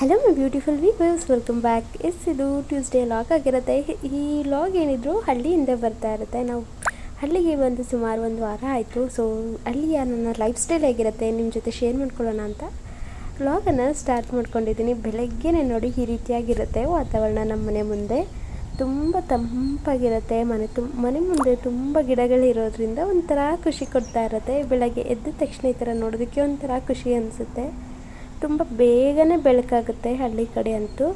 Hello my beautiful viewers welcome back yes ಇದು Tuesday log ಆಗಿರುತ್ತೆ. ಈ ಲಾಗ್ ಏನಿದ್ರು ಹಳ್ಳಿಯಿಂದ ಬರ್ತಾ ಇರುತ್ತೆ. ನಾವು ಹಳ್ಳಿಗೆ ಬಂದು ಸುಮಾರು ಒಂದು ವಾರ ಆಯಿತು. ಸೊ ಹಳ್ಳಿಯ ನನ್ನ ಲೈಫ್ ಸ್ಟೈಲ್ ಹೇಗಿರುತ್ತೆ ನಿಮ್ಮ ಜೊತೆ ಶೇರ್ ಮಾಡ್ಕೊಳ್ಳೋಣ ಅಂತ. ಲಾಗನ್ನು ಸ್ಟಾರ್ಟ್ ಮಾಡ್ಕೊಂಡಿದ್ದೀನಿ. ಬೆಳಗ್ಗೆನೇ ನೋಡಿ ಈ ರೀತಿಯಾಗಿರುತ್ತೆ ವಾತಾವರಣ ನಮ್ಮ ಮನೆ ಮುಂದೆ. ತುಂಬ ತಂಪಾಗಿರುತ್ತೆ. ಮನೆ ತುಂಬ ಮನೆ ಮುಂದೆ ತುಂಬ ಗಿಡಗಳಿರೋದ್ರಿಂದ ಒಂಥರ ಖುಷಿ ಕೊಡ್ತಾ ಇರುತ್ತೆ. ಬೆಳಗ್ಗೆ ಎದ್ದ ತಕ್ಷಣ ಈ ಥರ ನೋಡೋದಕ್ಕೆ ಒಂಥರ ಖುಷಿ ಅನಿಸುತ್ತೆ. ತುಂಬ ಬೇಗನೆ ಬೆಳಕಾಗುತ್ತೆ ಹಳ್ಳಿ ಕಡೆ ಅಂತೂ.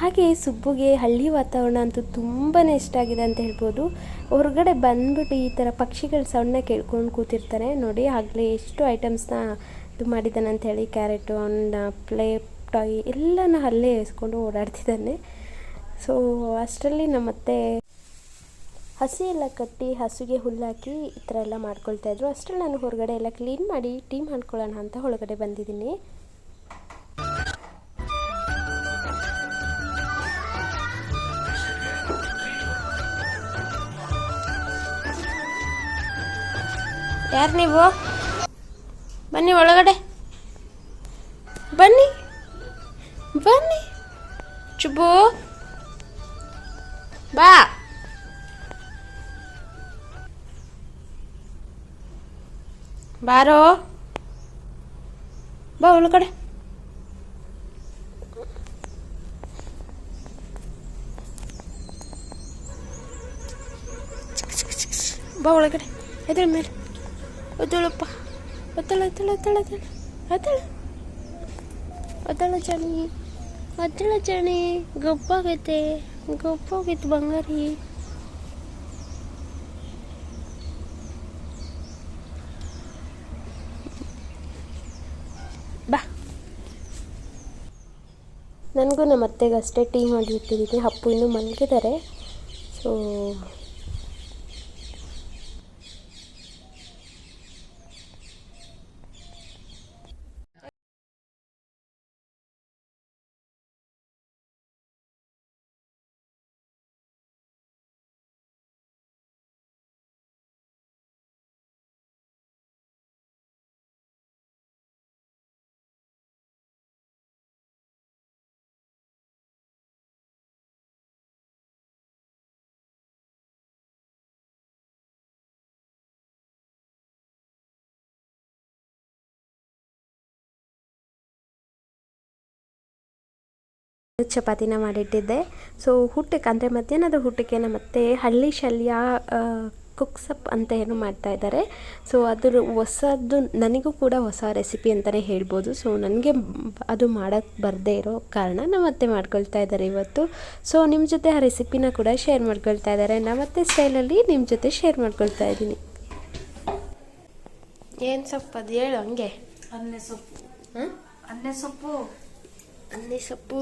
ಹಾಗೆ ಸುಬ್ಬುಗೆ ಹಳ್ಳಿ ವಾತಾವರಣ ಅಂತೂ ತುಂಬಾ ಇಷ್ಟ ಆಗಿದೆ ಅಂತ ಹೇಳ್ಬೋದು. ಹೊರಗಡೆ ಬಂದ್ಬಿಟ್ಟು ಈ ಥರ ಪಕ್ಷಿಗಳ ಸೌಂಡನ್ನ ಕೇಳ್ಕೊಂಡು ಕೂತಿರ್ತಾರೆ. ನೋಡಿ, ಆಗಲೇ ಎಷ್ಟು ಐಟಮ್ಸ್ನ ಇದು ಮಾಡಿದ್ದಾನೆ ಅಂತ ಹೇಳಿ, ಕ್ಯಾರೆಟು, ಅನ್ನ, ಪ್ಲೇ ಟಾಯ್ ಎಲ್ಲನೂ ಅಲ್ಲೇ ಇಸ್ಕೊಂಡು ಓಡಾಡ್ತಿದ್ದಾನೆ. ಸೊ ಅಷ್ಟರಲ್ಲಿ ನಮ್ಮತ್ತೆ ಹಸಿ ಎಲ್ಲ ಕಟ್ಟಿ ಹಸುಗೆ ಹುಲ್ಲಾಕಿ ಈ ಥರ ಎಲ್ಲ ಮಾಡ್ಕೊಳ್ತಾಯಿದ್ರು ಅಷ್ಟೇ ನಾನು ಹೊರಗಡೆ ಎಲ್ಲ ಕ್ಲೀನ್ ಮಾಡಿ ಟೀ ಮಾಡ್ಕೊಳ್ಳೋಣ ಅಂತ ಒಳಗಡೆ ಬಂದಿದ್ದೀನಿ. ಯಾರು ನೀವು? ಬನ್ನಿ ಒಳಗಡೆ. ಬನ್ನಿ. ಬನ್ನಿ. ಚುಬ್ಬು. ಬಾ. ಬಾರೋ. ಬಾ ಒಳಗಡೆ. ಬಾ ಒಳಗಡೆ. ಎದಳ ಮೇಲೆ. ಒದ್ದಳಪ್ಪ ಒತ್ತಳ ಒತ್ತಳ ಒತ್ತಳ ಒತ್ತಳ ಒತ್ತಳ ಒತ್ತಳ ಚಣಿ ಒತ್ತಳ ಚಣಿ ಗೊಬ್ಬಾಗೈತೆ. ಗೊಬ್ಬಾಗೈತೆ ಬಂಗಾರಿ ಬಾ ನನಗೂ ನಮ್ಮ ಅತ್ತೆಗೆ ಅಷ್ಟೇ ಟೀ ಮಾಡಿ ಇಟ್ಟಿದ್ದೀನಿ ಅಪ್ಪು ಇನ್ನೂ ಮಲಗಿದ್ದಾರೆ. ಸೊ ಚಪಾತಿನ ಮಾಡಿಟ್ಟಿದ್ದೆ. ಸೊ ಊಟಕ್ಕೆ ಅಂದರೆ ಮಧ್ಯಾಹ್ನದ ಊಟಕ್ಕೆ ನಮ್ಮ ಅತ್ತೆ ಹಳ್ಳಿ ಶಲ್ಯ ಕುಕ್ಸಪ್ ಅಂತ ಏನು ಮಾಡ್ತಾ ಇದ್ದಾರೆ. ಸೊ ಅದ್ರ ಹೊಸದು ನನಗೂ ಕೂಡ ಹೊಸ ರೆಸಿಪಿ ಅಂತಲೇ ಹೇಳ್ಬೋದು. ಸೊ ನನಗೆ ಅದು ಮಾಡೋಕ್ಕೆ ಬರದೇ ಇರೋ ಕಾರಣ ನಮ್ಮ ಮತ್ತೆ ಮಾಡ್ಕೊಳ್ತಾ ಇದ್ದಾರೆ ಇವತ್ತು. ಸೊ ನಿಮ್ಮ ಜೊತೆ ಆ ರೆಸಿಪಿನ ಕೂಡ ಶೇರ್ ಮಾಡ್ಕೊಳ್ತಾ ಇದ್ದಾರೆ. ನಮ್ಮತ್ತೆ ಸ್ಟೈಲಲ್ಲಿ ನಿಮ್ಮ ಜೊತೆ ಶೇರ್ ಮಾಡ್ಕೊಳ್ತಾ ಇದ್ದೀನಿ. ಏನು ಸೊಪ್ಪು ಅದು ಹೇಳು ಹಂಗೆ. ಅನ್ನೆ ಸೊಪ್ಪು. ಹಾಂ ಅನ್ನೆ ಸೊಪ್ಪು. ಅನ್ನೆ ಸೊಪ್ಪು.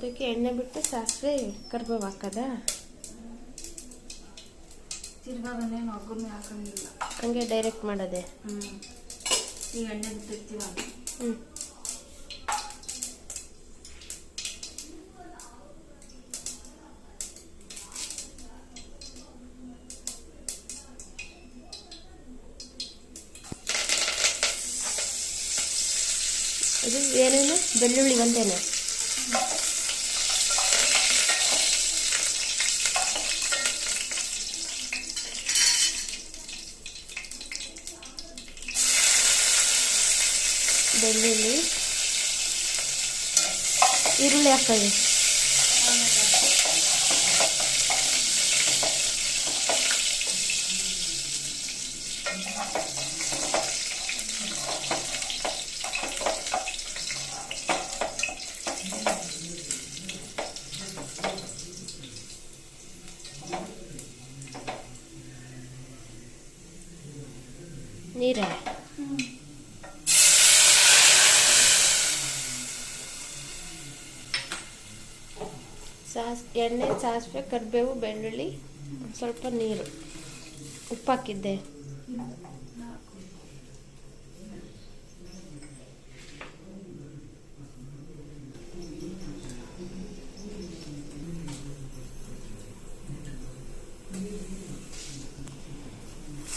ಅದಕ್ಕೆ ಎಣ್ಣೆ ಬಿಟ್ಟು ಸಾಸಿವೆ ಕರ್ಬೇವು ಹಾಕದ ತಿರ್ಗಾಗನೇನು ಒಗ್ಗರಣೆ ಹಾಕಂಗಿಲ್ಲ ಹಂಗೆ ಡೈರೆಕ್ಟ್ ಮಾಡೋದೆ? ಹ್ಞೂ ಈಗ ಎಣ್ಣೆ ಬಿಟ್ಟಿರ್ತೀವಲ್ಲ ಹ್ಞೂ ಇದು ಏನೇನು? ಬೆಳ್ಳುಳ್ಳಿ ಒಂದೇನೆ ಬೆಳ್ಳುಳ್ಳಿ ಈರುಳ್ಳಿ ಹಾಕೊಳ್ಳಿ ನೀರೇ एणे ससवे कर्बेव बी स्वलप नहीं उपाक हे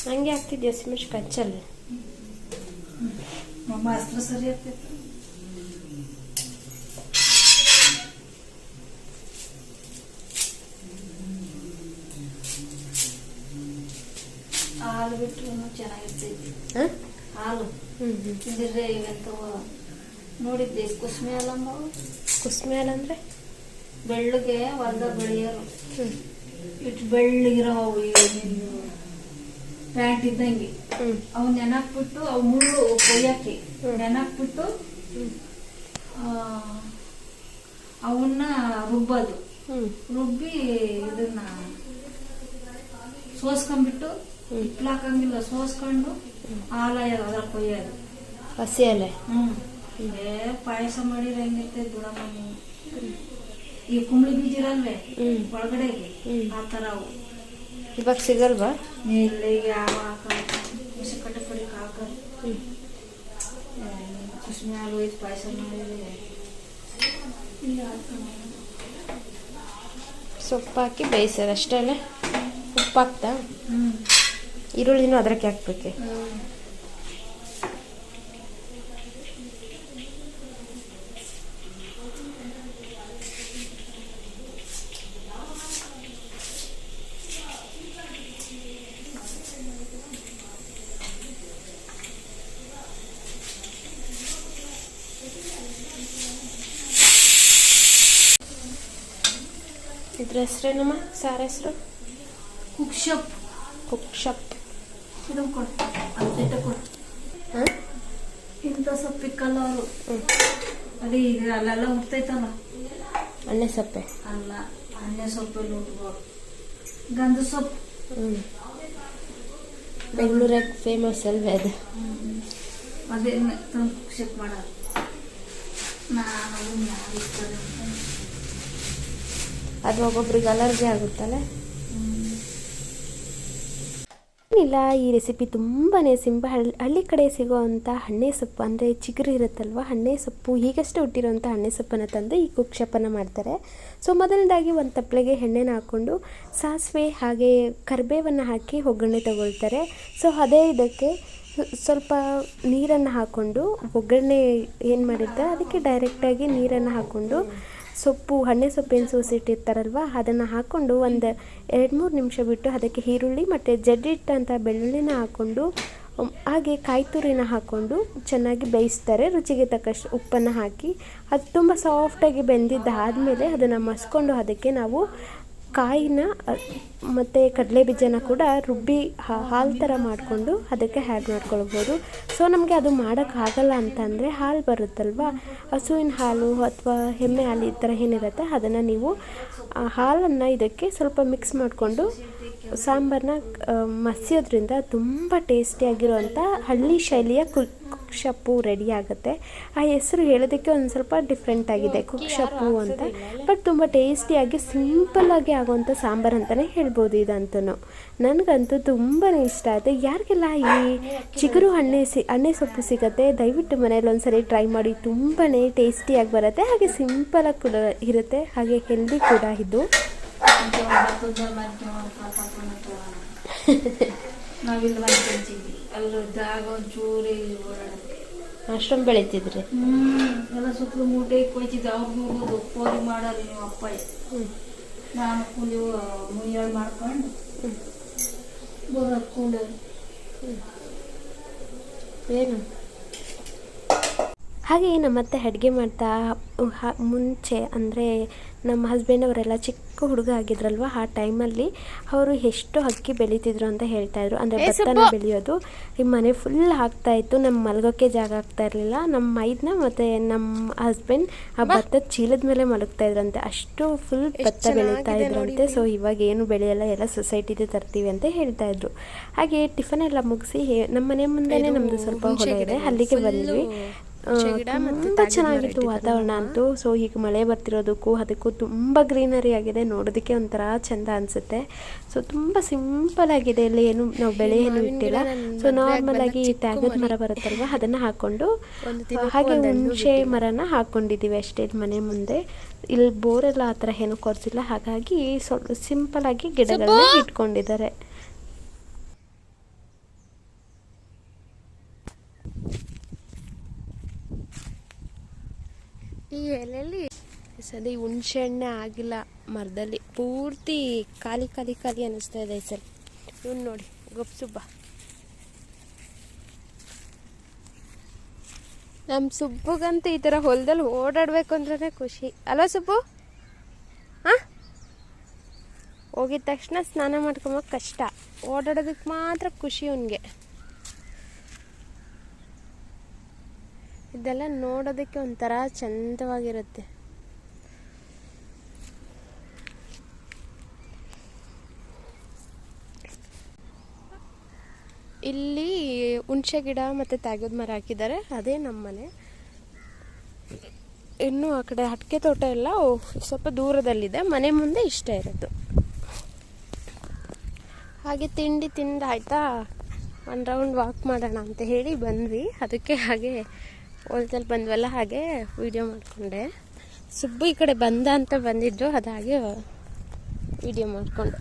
हाँ हसी मेणिका चल मम्म हर सरी आती ಹಾಲು ಬಿಟ್ರು ಚೆನ್ನಾಗಿರ್ತೈತಿ. ಹಾಲು. ಹ್ಞೂ ಇವಂತ ನೋಡಿದ್ದೆ ಕುಸ್ಮೆ ಹಾಲಮ್ಮ? ಕುಸ್ಮೆ ಹಾಲು ಅಂದ್ರೆ? ಬೆಳ್ಳಗೆ ಹೊಲ್ದ ಬೆಳೆಯೋರು ಇಟ್ಟು ಬೆಳ್ಳಗಿರೋ ಪ್ಯಾಂಟ್ ಇದ್ದಂಗೆ. ಅವು ನೆನಕ್ಬಿಟ್ಟು ಅವು ಮುಳ್ಳು ಕೊಯ್ಯಕ್ಕೆ. ನೆನಕ್ಬಿಟ್ಟು ಅವನ್ನ ರುಬ್ಬೋದು. ರುಬ್ಬಿ ಇದನ್ನ ಸೋಸ್ಕೊಂಡ್ಬಿಟ್ಟು. ಹಿಟ್ಲು ಹಾಕಂಗಿಲ್ಲ ಸೋಸ್ಕೊಂಡು ಹಾಲ ಅದ್ರ ಕೊಯ್ಯೋದು. ಹಸಿ ಎಲೆ ಹ್ಮ್. ಏ ಪಾಯಸ ಮಾಡಿದ್ರೆ ಹೆಂಗಿರ್ತೈತೆ ಬಿಡಮ್ಮ ನೀವು ಈ ಕುಂಬಳಿ ಬೀಜ ಇರಲ್ವೇ. ಒಳಗಡೆಗೆ. ಆ ಥರ ಅವು. ಇವಾಗ ಸಿಗಲ್ವಾ? ನೆಲ್ಲಿಗೆ ಯಾವ ಹಾಕೋದು ಕಟ್ಟೆ ಪಡಿ ಕಾಕ ಹ್ಞೂ ಕುಸ್ಮೆ ಹಾಲು ಒಯ್ದು ಪಾಯಸ ಮಾಡಿದ್ರೆ ಇಲ್ಲ ಸೊಪ್ಪು ಹಾಕಿ ಬೇಯಿಸೋದು ಅಷ್ಟೇ ಅಲ್ಲ ಉಪ್ಪು ಹಾಕ್ತಾ ಹ್ಮ್. ಈರುಳ್ಳಿನೂ ಅದಕ್ಕೆ ಹಾಕ್ಬೇಕು. ಹ್ಮ್. ಇದ್ರ ಹೆಸ್ರೇನಮ್ಮ? ಸಾರ ಹೆಸರು? ಕುಕ್ ಶಪ್. ಕುಕ್ ಶಪ್. ಇದು ಕೊಟ್ಟು ಕೊಡು. ಹಾಂ? ಇಂಥ ಸೊಪ್ಪಿಕ್ಕಲ್ಲ ಅವರು. ಅದೇ ಈಗ ಅಲ್ಲೆಲ್ಲ ಹುಡ್ತೈತಲ್ಲ ಅಲ್ಲೇ ಸೊಪ್ಪೆ. ಅಲ್ಲ ಅಣ್ಣೆ ಸೊಪ್ಪಲ್ಲಿ ಉಟ್ಬೋದು ಗಂಧ ಸೊಪ್ಪು. ಬೆಂಗಳೂರಾಗ ಫೇಮಸ್ ಅಲ್ವೇ ಅದು? ಅದೇ ತಂದು ಕುಕ್ ಮಾಡೋದು ನಾನು ಅದು ಒಬ್ಬೊಬ್ರಿಗೆ ಅಲರ್ಜಿ ಆಗುತ್ತಲ್ಲ. ಇಲ್ಲ, ಈ ರೆಸಿಪಿ ತುಂಬಾ ಸಿಂಪಲ್ ಹಳ್ಳಿ ಕಡೆ ಸಿಗೋವಂಥ ಹಣ್ಣೆ ಸೊಪ್ಪು, ಅಂದರೆ ಚಿಗುರು ಇರುತ್ತಲ್ವ? ಹಣ್ಣೆ ಸೊಪ್ಪು, ಈಗಷ್ಟೇ ಹುಟ್ಟಿರೋಂಥ ಹಣ್ಣೆ ಸೊಪ್ಪನ್ನು ತಂದು ಈ ಕುಕ್ಷಪ್ಪನ್ನು ಮಾಡ್ತಾರೆ. ಸೊ, ಮೊದಲನೇದಾಗಿ ಒಂದು ತಪ್ಪಲೆಗೆ ಎಣ್ಣೆನ ಹಾಕ್ಕೊಂಡು ಸಾಸಿವೆ ಹಾಗೆ ಕರಿಬೇವನ್ನು ಹಾಕಿ ಒಗ್ಗರಣೆ ತಗೊಳ್ತಾರೆ. ಸೊ, ಅದೇ ಇದಕ್ಕೆ ಸ್ವಲ್ಪ ನೀರನ್ನು ಹಾಕ್ಕೊಂಡು ಒಗ್ಗರಣೆ ಏನು ಮಾಡಿರ್ತಾರೆ, ಅದಕ್ಕೆ ಡೈರೆಕ್ಟಾಗಿ ನೀರನ್ನು ಹಾಕ್ಕೊಂಡು ಸೊಪ್ಪು, ಹಣ್ಣೆ ಸೊಪ್ಪಿನ ಸೋಸಿಟ್ಟಿರ್ತಾರಲ್ವ ಅದನ್ನು ಹಾಕ್ಕೊಂಡು ಒಂದು ಎರಡು ಮೂರು ನಿಮಿಷ ಬಿಟ್ಟು ಅದಕ್ಕೆ ಈರುಳ್ಳಿ ಮತ್ತು ಜಡ್ಡಿಟ್ಟಂಥ ಬೆಳ್ಳುಳ್ಳಿನ ಹಾಕ್ಕೊಂಡು ಹಾಗೆ ಕಾಯಿ ತುರಿನ ಹಾಕ್ಕೊಂಡು ಚೆನ್ನಾಗಿ ಬೇಯಿಸ್ತಾರೆ. ರುಚಿಗೆ ತಕ್ಕಷ್ಟು ಉಪ್ಪನ್ನು ಹಾಕಿ, ಅದು ತುಂಬ ಸಾಫ್ಟಾಗಿ ಬೆಂದಿದ್ದಾದಮೇಲೆ ಅದನ್ನು ಮಸ್ಕೊಂಡು ಅದಕ್ಕೆ ನಾವು ಕಾಯಿನ ಮತ್ತು ಕಡಲೆ ಬೀಜನ ಕೂಡ ರುಬ್ಬಿ ಹಾಲು ಥರ ಮಾಡಿಕೊಂಡು ಅದಕ್ಕೆ ಹ್ಯಾಡ್ ಮಾಡ್ಕೊಳ್ಬೋದು. ಸೊ ನಮಗೆ ಅದು ಮಾಡೋಕ್ಕಾಗಲ್ಲ ಅಂತಂದರೆ ಹಾಲು ಬರುತ್ತಲ್ವ? ಹಸುವಿನ ಹಾಲು ಅಥವಾ ಎಮ್ಮೆ ಹಾಲು ಈ ಥರ ಏನಿರುತ್ತೆ, ಅದನ್ನು ನೀವು ಹಾಲನ್ನು ಇದಕ್ಕೆ ಸ್ವಲ್ಪ ಮಿಕ್ಸ್ ಮಾಡಿಕೊಂಡು ಸಾಂಬಾರನ್ನ ಮಸಿಯೋದ್ರಿಂದ ತುಂಬ ಟೇಸ್ಟಿಯಾಗಿರುವಂಥ ಹಳ್ಳಿ ಶೈಲಿಯ ಕುಕ್ ಕುಕ್ಷಪ್ಪು ರೆಡಿ ಆಗುತ್ತೆ. ಆ ಹೆಸರು ಹೇಳೋದಕ್ಕೆ ಒಂದು ಸ್ವಲ್ಪ ಡಿಫ್ರೆಂಟ್ ಆಗಿದೆ ಕುಕ್ಷಪ್ಪು ಅಂತ. ಬಟ್ ತುಂಬ ಟೇಸ್ಟಿಯಾಗಿ ಸಿಂಪಲ್ಲಾಗಿ ಆಗುವಂಥ ಸಾಂಬಾರು ಅಂತಲೇ ಹೇಳ್ಬೋದು ಇದಂತೂ ನನಗಂತೂ ತುಂಬಾ ಇಷ್ಟ ಆಯಿತು. ಯಾರಿಗೆಲ್ಲ ಈ ಚಿಗುರು ಹಣ್ಣೆ ಸಿ ಹಣ್ಣೆ ಸೊಪ್ಪು ಸಿಗುತ್ತೆ ದಯವಿಟ್ಟು ಮನೇಲಿ ಒಂದ್ಸರಿ ಟ್ರೈ ಮಾಡಿ ತುಂಬಾ ಟೇಸ್ಟಿಯಾಗಿ ಬರುತ್ತೆ ಹಾಗೆ ಸಿಂಪಲಾಗಿ ಕೂಡ ಇರುತ್ತೆ ಹಾಗೆ ಹೆಲ್ದಿ ಕೂಡ ಇದು. ನಾವಿಲ್ಲಿ ಮಾಡ್ಕೊಂತೀವಿ ಅಲ್ಲಿ ಜಾಗ ಒಂಚೂರು ಓಡಾಡೋದು ಅಷ್ಟೊಂದು ಬೆಳೀತಿದ್ರಿ? ಎಲ್ಲ ಸುತ್ತಲೂ ಮೂಟೆ ಕೊಯ್ತಿದ್ದೆ. ಅವ್ರಿಗೂ ಕೋರಿ ಮಾಡೋರು ನೀವು ಅಪ್ಪ ನಾನು ಕೂಲಿ ಮುಯ್ಯಾಳು ಮಾಡ್ಕೊಂಡು ಬರೋದು ಕೂಲಿ ಏನು? ಹಾಗೆ ನಮ್ಮತ್ತೆ ಅಡ್ಗೆ ಮಾಡ್ತಾ ಮುಂಚೆ ಅಂದರೆ ನಮ್ಮ ಹಸ್ಬೆಂಡ್ ಅವರೆಲ್ಲ ಚಿಕ್ಕ ಹುಡುಗ ಆಗಿದ್ರಲ್ವ ಆ ಟೈಮಲ್ಲಿ ಅವರು ಎಷ್ಟು ಅಕ್ಕಿ ಬೆಳೀತಿದ್ರು ಅಂತ ಹೇಳ್ತಾಯಿದ್ರು ಅಂದರೆ ಭತ್ತನ ಬೆಳೆಯೋದು ಈ ಮನೆ ಫುಲ್ ಆಗ್ತಾ ಇತ್ತು ನಮ್ಮ ಮಲಗೋಕ್ಕೆ ಜಾಗ ಆಗ್ತಾ ಇರಲಿಲ್ಲ ನಮ್ಮ ಮೈದ್ನ ಮತ್ತು ನಮ್ಮ ಹಸ್ಬೆಂಡ್ ಆ ಭತ್ತದ ಚೀಲದ ಮೇಲೆ ಮಲಗ್ತಾ ಇದ್ರಂತೆ. ಅಷ್ಟು ಫುಲ್ ಭತ್ತ ಬೆಳೀತಾ ಇದ್ರಂತೆ. ಸೊ ಇವಾಗ ಏನು ಬೆಳೆಯಲ್ಲ ಎಲ್ಲ ಸೊಸೈಟಿದೆ ತರ್ತೀವಿ ಅಂತ ಹೇಳ್ತಾ ಇದ್ರು. ಹಾಗೆ ಟಿಫನ್ ಎಲ್ಲ ಮುಗಿಸಿ ನಮ್ಮ ಮನೆ ಮುಂದೆನೇ ನಮ್ಮದು ಸ್ವಲ್ಪ ಹೊಲ ಇದೆ. ಅಲ್ಲಿಗೆ ಬಂದ್ವಿ. ತುಂಬ ಚೆನ್ನಾಗಿತ್ತು ವಾತಾವರಣ ಅಂತೂ. ಸೊ ಈಗ ಮಳೆ ಬರ್ತಿರೋದಕ್ಕೂ ಅದಕ್ಕೂ ತುಂಬ ಗ್ರೀನರಿ ಆಗಿದೆ. ನೋಡೋದಕ್ಕೆ ಒಂಥರ ಚಂದ ಅನ್ಸುತ್ತೆ. ಸೊ ತುಂಬ ಸಿಂಪಲ್ ಆಗಿದೆ. ಇಲ್ಲಿ ಏನು ನಾವು ಬೆಳೆ ಏನು ಇಟ್ಟಿಲ್ಲ. ಸೊ ನಾರ್ಮಲ್ ಆಗಿ ತ್ಯಾಗದ ಮರ. ಬರುತ್ತಲ್ವ? ಅದನ್ನ ಹಾಕೊಂಡು ಹಾಗೆ ಹುಣಸೆ ಮರನ ಹಾಕೊಂಡಿದ್ದೀವಿ ಅಷ್ಟೇ ಮನೆ ಮುಂದೆ. ಇಲ್ಲಿ ಬೋರೆಲ್ಲ ಆ ಥರ ಏನು ಕೊರ್ಸಿಲ್ಲ. ಹಾಗಾಗಿ ಸ್ವಲ್ಪ ಸಿಂಪಲ್ ಆಗಿ ಗಿಡಗಳನ್ನ ಇಟ್ಕೊಂಡಿದ್ದಾರೆ. ಎಲೆಯಲ್ಲಿ ಸದ್ಯ ಈ ಹುಣ್ಸೆ ಹಣ್ಣೆ ಆಗಿಲ್ಲ ಮರದಲ್ಲಿ. ಪೂರ್ತಿ ಖಾಲಿ ಖಾಲಿ ಖಾಲಿ ಅನ್ನಿಸ್ತಾ ಇದೆ ಈ ಸಲ ಇವ್ನು ನೋಡಿ ಗೊಪ್ಸುಬ್ಬ ನಮ್ಮ ಸುಬ್ಬಗಂತೂ ಈ ಥರ ಹೊಲದಲ್ಲಿ ಓಡಾಡಬೇಕು ಅಂದ್ರೆ ಖುಷಿ. ಅಲೋ ಸುಬ್ಬು? ಹಾಂ? ಹೋಗಿದ ತಕ್ಷಣ ಸ್ನಾನ ಮಾಡ್ಕೊಂಬಕ್ಕೆ ಕಷ್ಟ. ಓಡಾಡೋದಕ್ಕೆ ಮಾತ್ರ ಖುಷಿ ಅವನಿಗೆ ಇದೆಲ್ಲ ನೋಡೋದಕ್ಕೆ ಒಂಥರ ಚಂದವಾಗಿರುತ್ತೆ. ಇಲ್ಲಿ ಹುಣಸೆ ಗಿಡ ಮತ್ತು ತಾಗದ ಮರ ಹಾಕಿದ್ದಾರೆ, ಅದೇ ನಮ್ಮ ಮನೆ ಇನ್ನು ಆ ಕಡೆ ಅಡಿಕೆ ತೋಟ ಎಲ್ಲ ಸ್ವಲ್ಪ ದೂರದಲ್ಲಿದೆ, ಮನೆ ಮುಂದೆ ಇಷ್ಟ ಇರೋದು. ಹಾಗೆ ತಿಂಡಿ ತಿಂದಾಯ್ತಾ? ಒಂದು ರೌಂಡ್ ವಾಕ್ ಮಾಡೋಣ ಅಂತ ಹೇಳಿ ಬಂದ್ವಿ. ಅದಕ್ಕೆ ಹಾಗೆ ಹೊಲದಲ್ಲಿ ಬಂದ್ವಲ್ಲ ಹಾಗೆ ವಿಡಿಯೋ ಮಾಡಿಕೊಂಡೆ. ಸುಬ್ಬು ಈ ಕಡೆ ಬಂದ ಅಂತ ಬಂದಿದ್ದು ಅದಾಗೆ ವಿಡಿಯೋ ಮಾಡಿಕೊಂಡೆ.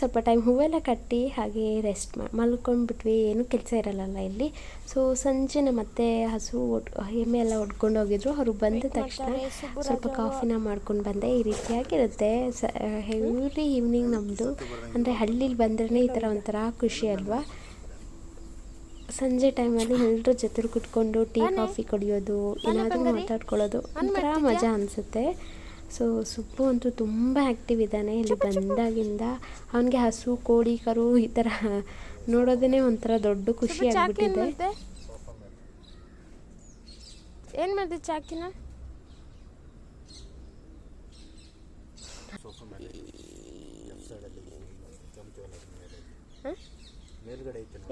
ಸ್ವಲ್ಪ ಟೈಮ್ ಹೂವೆಲ್ಲ ಕಟ್ಟಿ ಹಾಗೆ ರೆಸ್ಟ್ ಮಾಡಿ ಮಲ್ಕೊಂಡ್ಬಿಟ್ವಿ. ಏನು ಕೆಲಸ ಇರಲ್ಲಲ್ಲ ಇಲ್ಲಿ. ಸೊ ಸಂಜೆ ನಮ್ಮ ಮತ್ತೆ ಹಸು ಒಡ್ ಎಮ್ಮೆ ಎಲ್ಲ ಹೊಡ್ಕೊಂಡು ಹೋಗಿದ್ರು. ಅವರು ಬಂದ ತಕ್ಷಣ ಸ್ವಲ್ಪ ಕಾಫಿನ ಮಾಡ್ಕೊಂಡು ಬಂದೆ. ಈ ರೀತಿಯಾಗಿರುತ್ತೆ. ಸ ಎವ್ರಿ ಈವ್ನಿಂಗ್ ನಮ್ಮದು ಅಂದರೆ ಹಳ್ಳಿಲಿ ಬಂದ್ರೇ ಈ ಥರ ಒಂಥರ ಖುಷಿ ಅಲ್ವಾ? ಸಂಜೆ ಟೈಮಲ್ಲಿ ಎಲ್ಲರೂ ಜೊತೆ ಕುತ್ಕೊಂಡು ಟೀ ಕಾಫಿ ಕುಡಿಯೋದು ಏನಾದರೂ ಮಾತಾಡ್ಕೊಳ್ಳೋದು. ಒಂಥರ ಮಜಾ ಅನಿಸುತ್ತೆ. ಸೊ ಸುಬ್ಬು ಅಂತೂ ತುಂಬ ಆ್ಯಕ್ಟಿವ್ ಇದ್ದಾನೆ. ಇಲ್ಲಿ ಬಂದಾಗಿಂದ ಅವನಿಗೆ ಹಸು ಕೋಳಿ ಕರು ಈ ಥರ ನೋಡೋದೇ ಒಂಥರ ದೊಡ್ಡ ಖುಷಿ ಆಗಿಬಿಟ್ಟಿದೆ. ಏನು ಮಾಡಿದೆ ಚಾಕಿನ?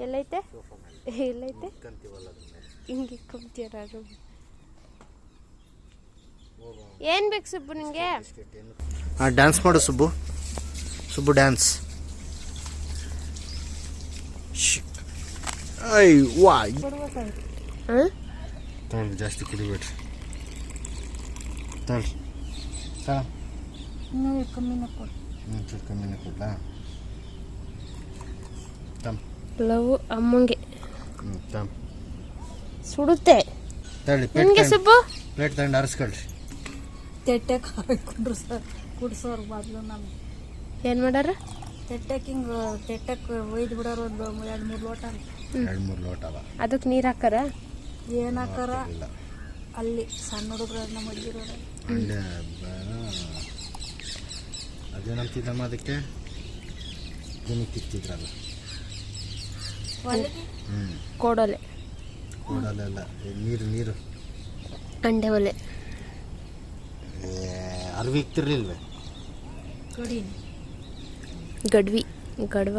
ಎಲ್ಲೈತೆ? ಎಲ್ಲೈತೆ? ಹಿಂಗೆ ಕುಂತೀರ ಏನು ಬೇಕು ಸುಬ್ಬು ನಿಮಗೆ ಹಾಂ ಡ್ಯಾನ್ಸ್ ಮಾಡು ಸುಬ್ಬು. ಸುಬ್ಬು ಡ್ಯಾನ್ಸ್ ಜಾಸ್ತಿ ಕುಡಿಬೇಡ್ರಿ. ತಗೊಳ್ಳಿ. ತಾ ಇನ್ನೂ ಕಮ್ಮಿನ ಕೊಡು. ಕಮ್ಮಿನೇ ಕೊಡ್ಲಾ? ತಮ್. ಲವ್ ಅಮ್ಮಂಗೆ. ಸುಡುತ್ತೆ. ನಿಮಗೆ ತಗೊಂಡು ಸುಬ್ಬು? ಪ್ಲೇಟ್ ತಗೊಂಡು ಅರಸ್ಕೊಳ್ರಿ ತೆಟ್ಟೆ ಖಾರ ಸರ್. ಕುಡ್ಸೋರು ಬದಲು ನಮ್ಗೆ ಏನು ಮಾಡ್ಯಾರ? ತೆಟ್ಟಕ್ಕೆ ಹಿಂಗೆ ತೆಟ್ಟಕ್ಕೆ ಒಯ್ದು ಬಿಡೋರು ಒಂದು ಎರಡು ಮೂರು ಲೋಟ ಎರಡು ಮೂರು ಲೋಟ ಅವ. ಅದಕ್ಕೆ ನೀರು ಹಾಕಾರ ಏನು ಹಾಕಾರ ಅಲ್ಲಿ ಸಣ್ಣ ಹುಡುಗರು ನಮ್ಮ ಹುಡುಗಿರೋರು ಅಂಡೆ ಅದೇನಂತಿದ್ದಮ್ಮ ಅದಕ್ಕೆ? ಇಕ್ತಿದ್ರಲ್ಲ ಹೊಲಿಗೆ ಹ್ಞೂ ಕೋಡೋಲೆ. ಕೊಡಲೆಲ್ಲ ನೀರು ನೀರು. ಅಂಡೆ ಒಲೆ. ಅರ್ವಿ ಇಕ್ತಿರ್ಲಿಲ್ವೇ? ಕಡಿ ಗಡ್ವಿ ಗಡ್ವ.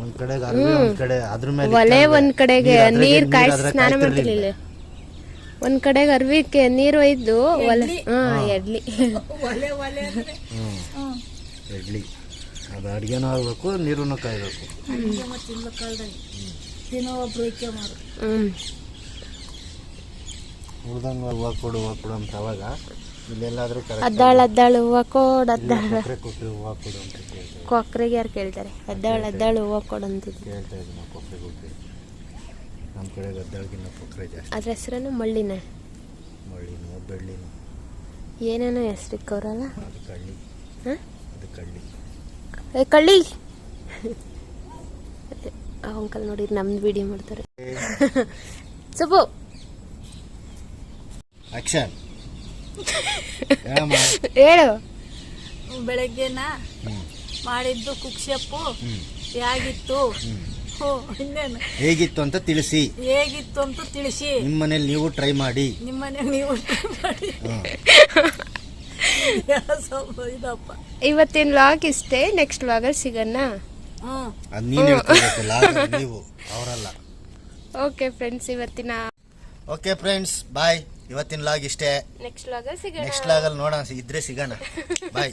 ಒಂದ್ ಕಡೆಗೆ ಅರ್ವಿ ಒಂದ್ ಕಡೆ ಅದ್ರ ಮೇಲೆ ಒಲೆ? ಒಂದ್ ಕಡೆಗೆ ನೀರ್ ನೀರ್ ನೀರ್ ಕಾಯಿಸಿ ಸ್ನಾನ? ಮಾಡ್ತಿರ್ಲಿಲ್ಲ. ಒಂದ್ ಕಡೆಗೆ ಅರ್ವಿಕ್ಕೆ ನೀರು ಒಯ್ದು ಒಲೆ ಎಡ್ಲಿ. ಹಾ. ಎಡ್ಲಿ. ಹ್ಞೂ ಅದು ಅಡುಗೆನೂ ಆಗಬೇಕು ನೀರನ್ನು ಕಾಯಬೇಕು. ದಿನ ಒಬ್ರು ಹ್ಮ್. ಉಳ್ದಂಗೆ ಹೂವು ಕೊಡು ಹೂವು ಕೊಡು ಅಂತ ಅವಾಗ ಇಲ್ಲೆಲ್ಲಾದ್ರೂ ಅದ್ದಾಳ ಅದ್ದಾಳು ಹೂವ ಕೊಡು ಅದ್ದಾಳ. ಕೊಟ್ರೆ ಕೊಟ್ಟು ಹೂವು ಕೊಡು ಅಂತ ಕೇಳ್ತಾ ಕೊಕ್ರೆಗೆ ಯಾರು ಕೇಳ್ತಾರೆ? ಅದ್ದಾಳ ಅದ್ದಾಳು ಹೂವ ಅಂತ ಕೇಳ್ತಾ ಇದ್ವಿ ನಾವು ಕೊಕ್ಕರೆ ಕೊಟ್ಟು ನಮ್ಮ ಕಡೆ ಕೊಕ್ಕರೆ ಜಾಸ್ತಿ. ಅದ್ರ ಹೆಸರೇನು ಮಳ್ಳಿನ? ಮಳ್ಳಿನೂ ಬೆಳ್ಳಿನೂ. ಏನೇನೋ ಹೆಸ್ರಿಕ್ಕವ್ರಲ್ಲ ಅದು ಕಳ್ಳಿ. ಹಾಂ? ಅದು ಕಳ್ಳಿ. ಏ ಕಳ್ಳಿ! ಅಂಕಲ್ ನೋಡಿ ನಮ್ದು ವಿಡಿಯೋ ಮಾಡ್ತಾರೆ. ಸುಬ್ಬು! ಆಕ್ಷನ್ ಹೇಳಮ್ಮ ಹೇಳು. ಬೆಳಗ್ಗೆನ ಮಾಡಿದ್ದು ಕುಕ್ಷಪ್ಪು. ಯಾಗಿತ್ತು ಹೇಗಿತ್ತು? ಇನ್ನೇನು? ಹೇಗಿತ್ತು ಅಂತ ತಿಳಿಸಿ. ಹೇಗಿತ್ತು ಅಂತ ತಿಳಿಸಿ. ನಿಮ್ಮ ಮನೇಲಿ ನೀವು ಟ್ರೈ ಮಾಡಿ. ನಿಮ್ಮ ಮನೇಲಿ ನೀವು ಮಾಡಿ. ಹ್ಮ್. ಸ್ವಲ್ಪ ಇದಪ್ಪ? ಇವತ್ತಿನ ಲಾಗ್ ಇಷ್ಟೇ ನೆಕ್ಸ್ಟ್ ಲಾಗಲ್ಲಿ ಸಿಗೋಣ. ಹ್ಞೂ ಅದು ನೀನು ಲಾಗ್ ನೀವು ಅವರಲ್ಲ. ಓಕೆ ಫ್ರೆಂಡ್ಸ್ ಇವತ್ತಿನ ಓಕೆ ಫ್ರೆಂಡ್ಸ್ ಬಾಯ್ ಇವತ್ತಿನ ಲಾಗ್ ಇಷ್ಟೇ. ನೆಕ್ಸ್ಟ್ ಲಾಗಲ್ಲಿ ಸಿಗೋಣ. ನೆಕ್ಸ್ಟ್ ಲಾಗಲ್ಲಿ ನೋಡೋಣ ಇದ್ರೆ ಸಿಗೋಣ. ಬಾಯ್